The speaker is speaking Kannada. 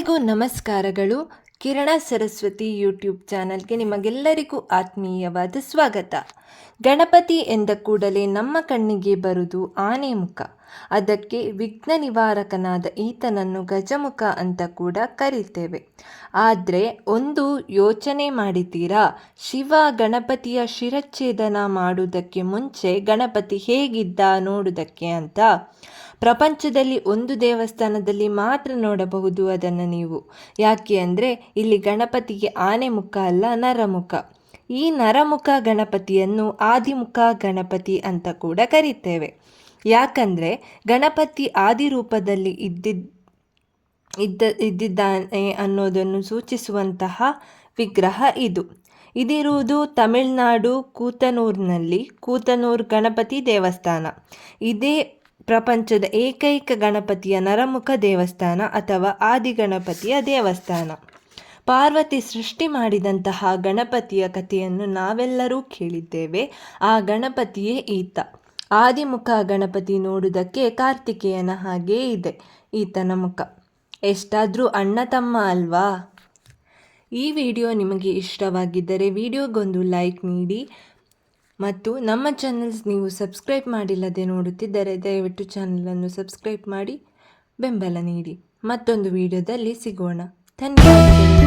ನಮಸ್ಕಾರಗಳು. ಕಿರಣ ಸರಸ್ವತಿ ಯೂಟ್ಯೂಬ್ ಚಾನಲ್ಗೆ ನಿಮಗೆಲ್ಲರಿಗೂ ಆತ್ಮೀಯವಾದ ಸ್ವಾಗತ. ಗಣಪತಿ ಎಂದ ಕೂಡಲೇ ನಮ್ಮ ಕಣ್ಣಿಗೆ ಬರುವುದು ಆನೆ ಮುಖ. ಅದಕ್ಕೆ ವಿಘ್ನ ನಿವಾರಕನಾದ ಈತನನ್ನು ಗಜಮುಖ ಅಂತ ಕೂಡ ಕರೀತೇವೆ. ಆದರೆ ಒಂದು ಯೋಚನೆ ಮಾಡಿದ್ದೀರಾ? ಶಿವ ಗಣಪತಿಯ ಶಿರಚ್ಛೇದನ ಮಾಡುವುದಕ್ಕೆ ಮುಂಚೆ ಗಣಪತಿ ಹೇಗಿದ್ದ ನೋಡುವುದಕ್ಕೆ ಅಂತ? ಪ್ರಪಂಚದಲ್ಲಿ ಒಂದು ದೇವಸ್ಥಾನದಲ್ಲಿ ಮಾತ್ರ ನೋಡಬಹುದು ಅದನ್ನು ನೀವು. ಯಾಕೆ ಅಂದರೆ ಇಲ್ಲಿ ಗಣಪತಿಗೆ ಆನೆ ಮುಖ ಅಲ್ಲ, ನರಮುಖ. ಈ ನರಮುಖ ಗಣಪತಿಯನ್ನು ಆದಿಮುಖ ಗಣಪತಿ ಅಂತ ಕೂಡ ಕರೀತೇವೆ. ಯಾಕಂದರೆ ಗಣಪತಿ ಆದಿ ರೂಪದಲ್ಲಿ ಇದ್ದಿದ್ದ ಇದ್ದ, ಇದ್ದಿದ್ದಾನೆ ಅನ್ನೋದನ್ನು ಸೂಚಿಸುವಂತಹ ವಿಗ್ರಹ ಇದು. ಇದಿರುವುದು ತಮಿಳುನಾಡು ಕೂತನೂರಿನಲ್ಲಿ ಕೂತನೂರು ಗಣಪತಿ ದೇವಸ್ಥಾನ. ಇದೇ ಪ್ರಪಂಚದ ಏಕೈಕ ಗಣಪತಿಯ ನರಮುಖ ದೇವಸ್ಥಾನ ಅಥವಾ ಆದಿಗಣಪತಿಯ ದೇವಸ್ಥಾನ. ಪಾರ್ವತಿ ಸೃಷ್ಟಿ ಮಾಡಿದಂತಹ ಗಣಪತಿಯ ಕಥೆಯನ್ನು ನಾವೆಲ್ಲರೂ ಕೇಳಿದ್ದೇವೆ. ಆ ಗಣಪತಿಯೇ ಈತ. ಆದಿಮುಖ ಗಣಪತಿ ನೋಡುವುದಕ್ಕೆ ಕಾರ್ತಿಕೇಯನ ಹಾಗೇ ಇದೆ, ಈತನ ಮುಖ. ಎಷ್ಟಾದರೂ ಅಣ್ಣ ತಮ್ಮ ಅಲ್ವಾ? ಈ ವಿಡಿಯೋ ನಿಮಗೆ ಇಷ್ಟವಾಗಿದ್ದರೆ ವಿಡಿಯೋಗೊಂದು ಲೈಕ್ ನೀಡಿ ಮತ್ತು ನಮ್ಮ ಚಾನಲ್ಸ್ ನೀವು ಸಬ್ಸ್ಕ್ರೈಬ್ ಮಾಡಿಲ್ಲದೆ ನೋಡುತ್ತಿದ್ದರೆ ದಯವಿಟ್ಟು ಚಾನಲನ್ನು ಸಬ್ಸ್ಕ್ರೈಬ್ ಮಾಡಿ ಬೆಂಬಲ ನೀಡಿ. ಮತ್ತೊಂದು ವಿಡಿಯೋದಲ್ಲಿ ಸಿಗೋಣ. ಧನ್ಯವಾದಗಳು.